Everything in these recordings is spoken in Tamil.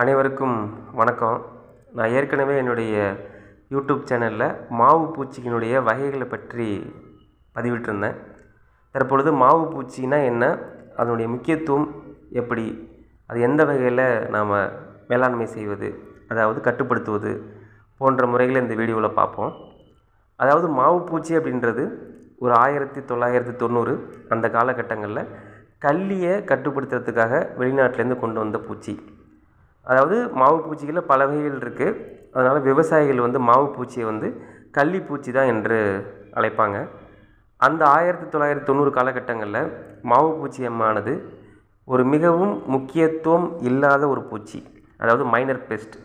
அனைவருக்கும் வணக்கம். நான் ஏற்கனவே என்னுடைய யூடியூப் சேனலில் மாவு பூச்சியினுடைய வகைகளை பற்றி பதிவிட்டிருந்தேன். தற்பொழுது மாவு பூச்சினா என்ன? அதனுடைய முக்கியத்துவம் எப்படி? அது எந்த வகையில் நாம் மேலாண்மை செய்வது? அதாவது கட்டுப்படுத்துவது? போன்ற முறைகளை இந்த வீடியோவில் பார்ப்போம். அதாவது மாவு பூச்சி அப்படின்றது ஒரு ஆயிரத்தி தொள்ளாயிரத்தி தொண்ணூறு அந்த காலகட்டங்களில் கல்லியை கட்டுப்படுத்துறதுக்காக வெளிநாட்டிலேருந்து கொண்டு வந்த பூச்சி. அதாவது மாவு பூச்சிகளில் பல வகைகள் இருக்குது அதனால் விவசாயிகள் வந்து மாவு பூச்சியை வந்து கள்ளி பூச்சி தான் என்று அழைப்பாங்க. அந்த ஆயிரத்தி தொள்ளாயிரத்தி தொண்ணூறு காலகட்டங்களில் மாவு பூச்சி அம்மானது ஒரு மிகவும் முக்கியத்துவம் இல்லாத ஒரு பூச்சி அதாவது மைனர் பெஸ்ட்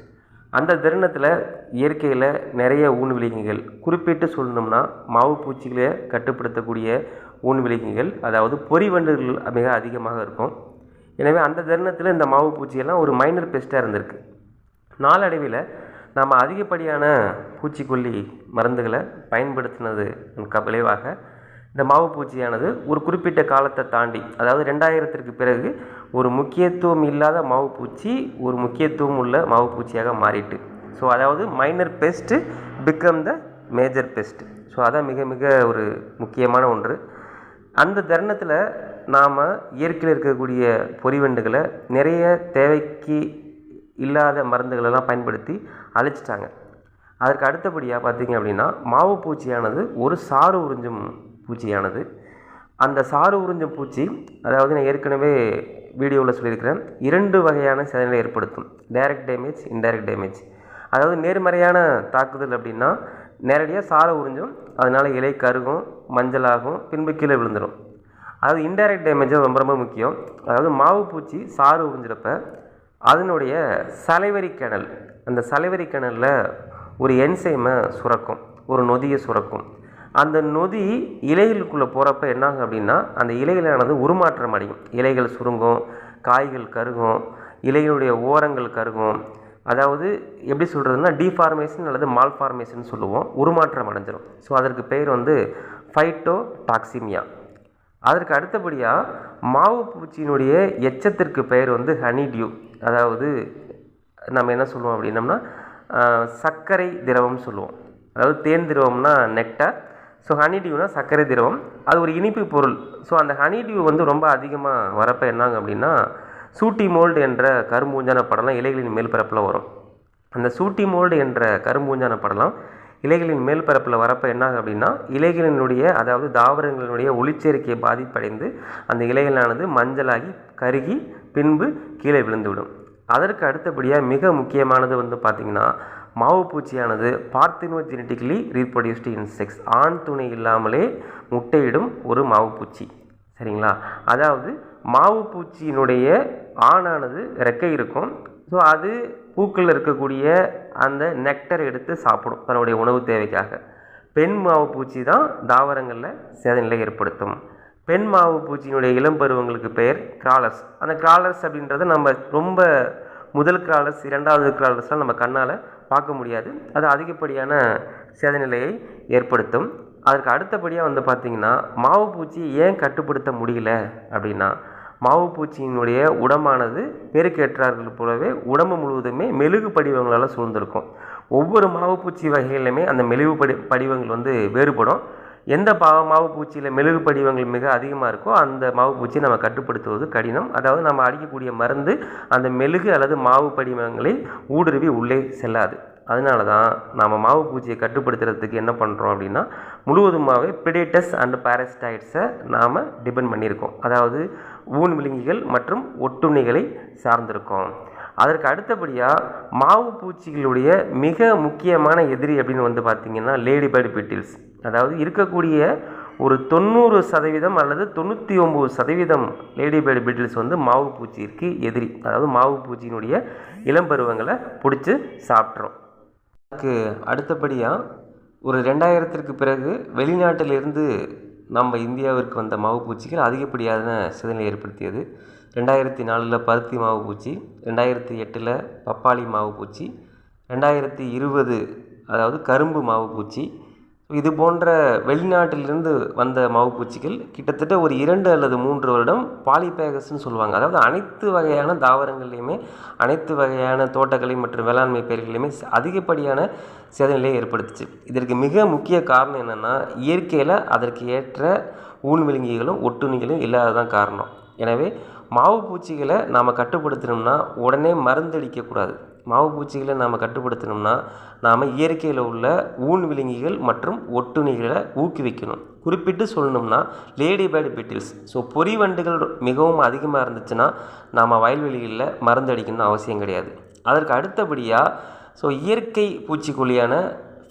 அந்த தருணத்தில் இயற்கையில் நிறைய ஊன்விலங்கிகள் குறிப்பிட்டு சொல்லணும்னா மாவு பூச்சிகளை கட்டுப்படுத்தக்கூடிய ஊன் விலங்குகள் அதாவது பொறிவண்டுகள் மிக அதிகமாக இருக்கும். எனவே அந்த தருணத்தில் இந்த மாவு பூச்சியெல்லாம் ஒரு மைனர் பெஸ்ட்டாக இருந்திருக்கு. நாளடைவில் நாம் அதிகப்படியான பூச்சிக்கொல்லி மருந்துகளை பயன்படுத்தினது க- விளைவாக இந்த மாவு பூச்சியானது ஒரு குறிப்பிட்ட காலத்தை தாண்டி அதாவது ரெண்டாயிரத்திற்கு பிறகு ஒரு முக்கியத்துவம் இல்லாத மாவு பூச்சி ஒரு முக்கியத்துவம் உள்ள மாவு பூச்சியாக மாறிட்டு. ஸோ அதாவது minor pest become the major pest so அதான் மிக மிக ஒரு முக்கியமான ஒன்று. அந்த தருணத்தில் நாம் இயற்கையில் இருக்கக்கூடிய பொறிவெண்டுகளை நிறைய தேவைக்கு இல்லாத மருந்துகளெல்லாம் பயன்படுத்தி அழிச்சிட்டாங்க. அதற்கு அடுத்தபடியாக பார்த்தீங்க அப்படின்னா மாவு பூச்சியானது ஒரு சாறு உறிஞ்சும் பூச்சியானது. அந்த சாறு உறிஞ்சும் பூச்சி அதாவது நான் ஏற்கனவே வீடியோவில் சொல்லியிருக்கிறேன் இரண்டு வகையான சேதங்களை ஏற்படுத்தும். டைரக்ட் டேமேஜ் இன்டைரக்ட் டேமேஜ் அதாவது நேர்மறையான தாக்குதல் அப்படின்னா நேரடியாக சாரை உறிஞ்சும் அதனால் இலை கருகும் மஞ்சளாகும் பின்பு கீழே விழுந்துடும் அதாவது இன்டைரக்ட் டேமேஜும் ரொம்ப ரொம்ப முக்கியம். அதாவது மாவு பூச்சி சாறு உறிஞ்சிறப்ப அதனுடைய சலைவரி கிணல் அந்த சலைவரி கிணலில் ஒரு என்சைமை சுரக்கும் ஒரு நொதியை சுரக்கும். அந்த நொதி இலைகளுக்குள்ளே போகிறப்ப என்னாகும் அப்படின்னா அந்த இலைகளானது உருமாற்றம் அடையும். இலைகள் சுருங்கும் காய்கள் கருகும் இலைகளுடைய ஓரங்கள் கருகும். அதாவது எப்படி சொல்கிறதுனா டிஃபார்மேஷன் அல்லது மால்ஃபார்மேஷன் சொல்லுவோம். உருமாற்றம் அடைஞ்சிரும். ஸோ அதற்கு பேர் வந்து ஃபைட்டோ டாக்சிமியா அதற்கு அடுத்தபடியாக மாவு பூச்சியினுடைய எச்சத்திற்கு பெயர் வந்து ஹனிடியூ. அதாவது நம்ம என்ன சொல்லுவோம் அப்படின்னம்னா சர்க்கரை திரவம் சொல்லுவோம். அதாவது தேன் திரவம்னா நெக்டார் ஸோ ஹனிடியூனா சர்க்கரை திரவம். அது ஒரு இனிப்பு பொருள். ஸோ அந்த ஹனிடியூ வந்து ரொம்ப அதிகமாக வரப்போ என்னாங்க அப்படின்னா சூட்டி மோல்டு என்ற கரும்பூஞ்சான படம்லாம் இலைகளின் மேல்பரப்பில் வரும். அந்த சூட்டி மோல்டு என்ற கரும்பூஞ்சான படலாம் இலைகளின் மேல் பரப்பில் வரப்போ என்னாகும் அப்படின்னா இலைகளினுடைய அதாவது தாவரங்களினுடைய ஒளிச்சேர்க்கையை பாதிப்படைந்து அந்த இலைகளானது மஞ்சளாகி கருகி பின்பு கீழே விழுந்துவிடும். அதற்கு அடுத்தபடியாக மிக முக்கியமானது வந்து பார்த்திங்கன்னா மாவு பூச்சியானது பார்த்தினோஜெனட்டிக்கலி ரீப்ரொடியூஸ்டு இன்செக்ட்ஸ். ஆண் துணை இல்லாமலே முட்டையிடும் ஒரு மாவு பூச்சி. சரிங்களா? அதாவது மாவு பூச்சியினுடைய ஆணானது ரெக்கை இருக்கும். ஸோ அது பூக்களில் இருக்கக்கூடிய அந்த நெக்டர் எடுத்து சாப்பிடும் தன்னுடைய உணவு தேவைக்காக. பெண் மாவு பூச்சி தான் தாவரங்களில் சேதநிலை ஏற்படுத்தும். பெண் மாவு பூச்சியினுடைய இளம் பருவங்களுக்கு பெயர் கிராலர்ஸ் அந்த கிராலர்ஸ் அப்படின்றத நம்ம ரொம்ப முதல் கிராலர்ஸ் இரண்டாவது கிராலர்ஸ்லாம் நம்ம கண்ணால் பார்க்க முடியாது. அது அதிகப்படியான சேதநிலையை ஏற்படுத்தும். அதற்கு அடுத்தபடியாக வந்து பார்த்திங்கன்னா மாவு பூச்சியை ஏன் கட்டுப்படுத்த முடியல அப்படின்னா மாவு பூச்சியினுடைய உடம்பானது பெருக்கேற்றார்கள் போலவே உடம்பு முழுவதுமே மெழுகு படிவங்களால் சூழ்ந்திருக்கும். ஒவ்வொரு மாவு பூச்சி வகைகளிலுமே அந்த மெழுகு படி படிவங்கள் வந்து வேறுபடும். எந்த பா மாவு பூச்சியில் மெழுகு படிவங்கள் மிக அதிகமாக இருக்கோ அந்த மாவு பூச்சியை நம்ம கட்டுப்படுத்துவது கடினம். அதாவது நம்ம அடிக்கக்கூடிய மருந்து அந்த மெழுகு அல்லது மாவு படிவங்களை ஊடுருவி உள்ளே செல்லாது. அதனால தான் நாம் மாவு பூச்சியை கட்டுப்படுத்துறதுக்கு என்ன பண்ணுறோம் அப்படின்னா முழுவதுமாகவே பிடேட்டஸ் அண்ட் பாரஸ்டைட்ஸை நாம் டிபெண்ட் பண்ணியிருக்கோம். அதாவது ஊன் விழுங்கிகள் மற்றும் ஒட்டுண்ணிகளை சார்ந்திருக்கோம். அதற்கு அடுத்தபடியாக மாவு பூச்சிகளுடைய மிக முக்கியமான எதிரி அப்படின்னு வந்து பார்த்திங்கன்னா லேடி பேர்டு பிட்டில்ஸ் அதாவது இருக்கக்கூடிய ஒரு தொண்ணூறு சதவீதம் அல்லது தொண்ணூற்றி ஒம்பது சதவீதம் லேடி பேர்டு பிட்டில்ஸ் வந்து மாவு பூச்சிக்கு எதிரி. அதாவது மாவு பூச்சியினுடைய இளம்பருவங்களை பிடிச்சி சாப்பிட்றோம் அதுக்கு அடுத்தபடியாக ஒரு ரெண்டாயிரத்திற்கு பிறகு வெளிநாட்டிலிருந்து நம்ம இந்தியாவிற்கு வந்த மாவு பூச்சிகள் அதிகப்படியான சிதனை ஏற்படுத்தியது. ரெண்டாயிரத்தி நாலில் பருத்தி மாவு பூச்சி ரெண்டாயிரத்தி எட்டில் பப்பாளி மாவு பூச்சி ரெண்டாயிரத்தி இருபது அதாவது கரும்பு மாவு பூச்சி இது போன்ற வெளிநாட்டிலிருந்து வந்த மாவு பூச்சிகள் கிட்டத்தட்ட ஒரு இரண்டு அல்லது மூன்று வருடம் பாலிபேகஸ்ன்னு சொல்லுவாங்க. அதாவது அனைத்து வகையான தாவரங்கள்லையுமே அனைத்து வகையான தோட்டக்கலை மற்றும் வேளாண்மை பயிர்களையுமே அதிகப்படியான சேதநிலையை ஏற்படுத்துச்சு. இதற்கு மிக முக்கிய காரணம் என்னென்னா இயற்கையில் அதற்கு ஏற்ற ஊன்விழுங்கிகளும் ஒட்டுண்ணிகளும் இல்லாததான் காரணம். எனவே மாவு பூச்சிகளை நாம் கட்டுப்படுத்தணும்னா உடனே மருந்தடிக்கக்கூடாது. மாவு பூச்சிகளை நாம் கட்டுப்படுத்தணும்னா நாம் இயற்கையில் உள்ள ஊன் விலங்கிகள் மற்றும் ஒட்டுணிகளை ஊக்குவிக்கணும். குறிப்பிட்டு சொல்லணும்னா லேடி பேர்டு பிட்டில்ஸ். ஸோ பொறி வண்டுகள் மிகவும் அதிகமாக இருந்துச்சுன்னா நாம் வயல்வெளிகளில் மருந்து அடிக்கணும்னு அவசியம் கிடையாது. அதற்கு அடுத்தபடியாக ஸோ இயற்கை பூச்சிக்கொல்லியான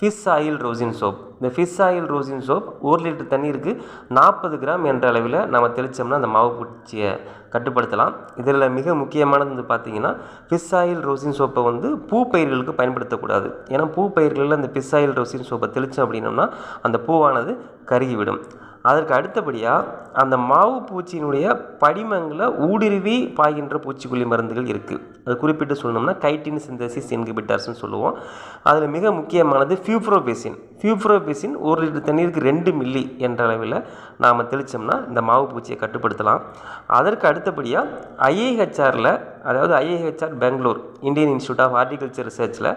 ஃபிஷ் ஆயில் ரோசின் சோப் இந்த ஃபிஷ் ஆயில் ரோசின் சோப் ஒரு லிட்டர் தண்ணீருக்கு நாற்பது கிராம் என்ற அளவில் நம்ம தெளித்தோம்னா அந்த மாவு பூச்சியை கட்டுப்படுத்தலாம். இதில் மிக முக்கியமானது வந்து பார்த்திங்கன்னா ஃபிஷ் ஆயில் ரோசின் சோப்பை வந்து பூ பயிர்களுக்கு பயன்படுத்தக்கூடாது. ஏன்னா பூ பயிர்களில் அந்த ஃபிஷ் ஆயில் ரோசின் சோப்பை தெளித்தோம் அப்படின்னோம்னா அந்த பூவானது கருகிவிடும். அதற்கு அடுத்தபடியாக அந்த மாவு பூச்சியினுடைய படிமங்களை ஊடுருவி பாய்கின்ற பூச்சிக்கொல்லி மருந்துகள் இருக்குது அது குறிப்பிட்டு சொல்லணும்னா கைட்டின் சிந்தசிஸ் இன்கிபிட்டர்ஸ்னு சொல்லுவோம். அதில் மிக முக்கியமானது ஃபியூப்ரோபேசின். ஃபியூப்ரோபேசின் ஒரு லிட்டர் தண்ணீருக்கு ரெண்டு மில்லி என்ற அளவில் நாம் தெளித்தோம்னா இந்த மாவு பூச்சியை கட்டுப்படுத்தலாம். அதற்கு அடுத்தபடியாக ஐஏஹெச்ஆரில் அதாவது IAHR Bangalore Indian institute of horticulture ரிசர்ச்சில்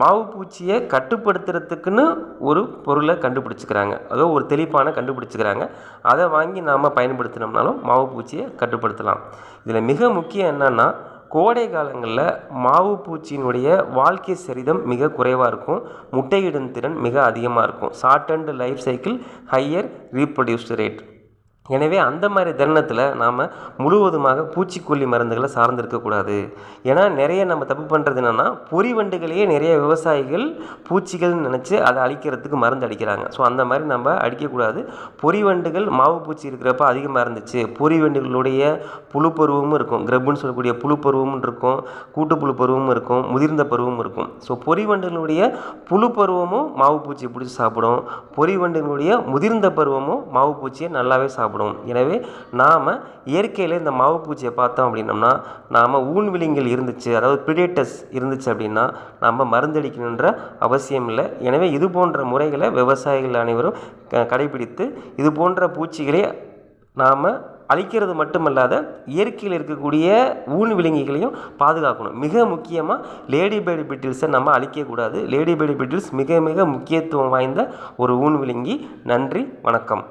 மாவு பூச்சியை கட்டுப்படுத்துறதுக்குன்னு ஒரு பொருளை கண்டுபிடிச்சிக்கிறாங்க. அதோ ஒரு தெளிப்பான கண்டுபிடிச்சிக்கிறாங்க. அதை வாங்கி நாம் பயன்படுத்தினோம்னாலும் மாவு பூச்சியை கட்டுப்படுத்தலாம். இதில் மிக முக்கியம் என்னென்னா கோடை காலங்களில் மாவு பூச்சியினுடைய வாழ்க்கை சரிதம் மிக குறைவாக இருக்கும். முட்டையிடும் திறன் மிக அதிகமாக இருக்கும். Short and life cycle higher reproduce rate எனவே அந்த மாதிரி தருணத்தில் நாம் முழுவதுமாக பூச்சிக்கொல்லி மருந்துகளை சார்ந்திருக்கக்கூடாது ஏன்னா நிறைய நம்ம தப்பு பண்ணுறது என்னென்னா பொறி வண்டுகளையே நிறைய விவசாயிகள் பூச்சிகள்னு நினச்சி அதை அழிக்கிறதுக்கு மருந்து அடிக்கிறாங்க. ஸோ அந்த மாதிரி நம்ம அடிக்கக்கூடாது பொறி வண்டுகள் மாவு பூச்சி இருக்கிறப்ப அதிகமாக இருந்துச்சு. பொறி வண்டுகளுடைய புழு பருவமும் இருக்கும். கிரப்புன்னு சொல்லக்கூடிய புழு பருவமும் இருக்கும். கூட்டு புழு பருவமும் இருக்கும். முதிர்ந்த பருவமும் இருக்கும். ஸோ பொறி வண்டுகளுடைய புழு பருவமும் மாவு பூச்சியை பிடிச்சி சாப்பிடும். பொறி வண்டுகளுடைய முதிர்ந்த பருவமும் மாவு பூச்சியை நல்லாவே சாப்பிடும். சாப்பிடும் எனவே நாம் இயற்கையில் இந்த மாவு பூச்சியை பார்த்தோம் அப்படின்னம்னா நாம் ஊன்விலிங்கள் இருந்துச்சு அதாவது பிரிடேட்டஸ் இருந்துச்சு அப்படின்னா நம்ம மருந்தடிக்கணுன்ற அவசியம் இல்லை. எனவே இது போன்ற முறைகளை விவசாயிகள் அனைவரும் க கடைபிடித்து இது போன்ற பூச்சிகளை நாம் அழிக்கிறது மட்டுமல்லாத இயற்கையில் இருக்கக்கூடிய ஊன் விலங்கிகளையும் பாதுகாக்கணும். மிக முக்கியமாக லேடி பேர்டு பிட்டில்ஸை நம்ம அழிக்கக்கூடாது லேடி பேர்டு பிட்டில்ஸ் மிக மிக முக்கியத்துவம் வாய்ந்த ஒரு ஊன் விலங்கி நன்றி வணக்கம்.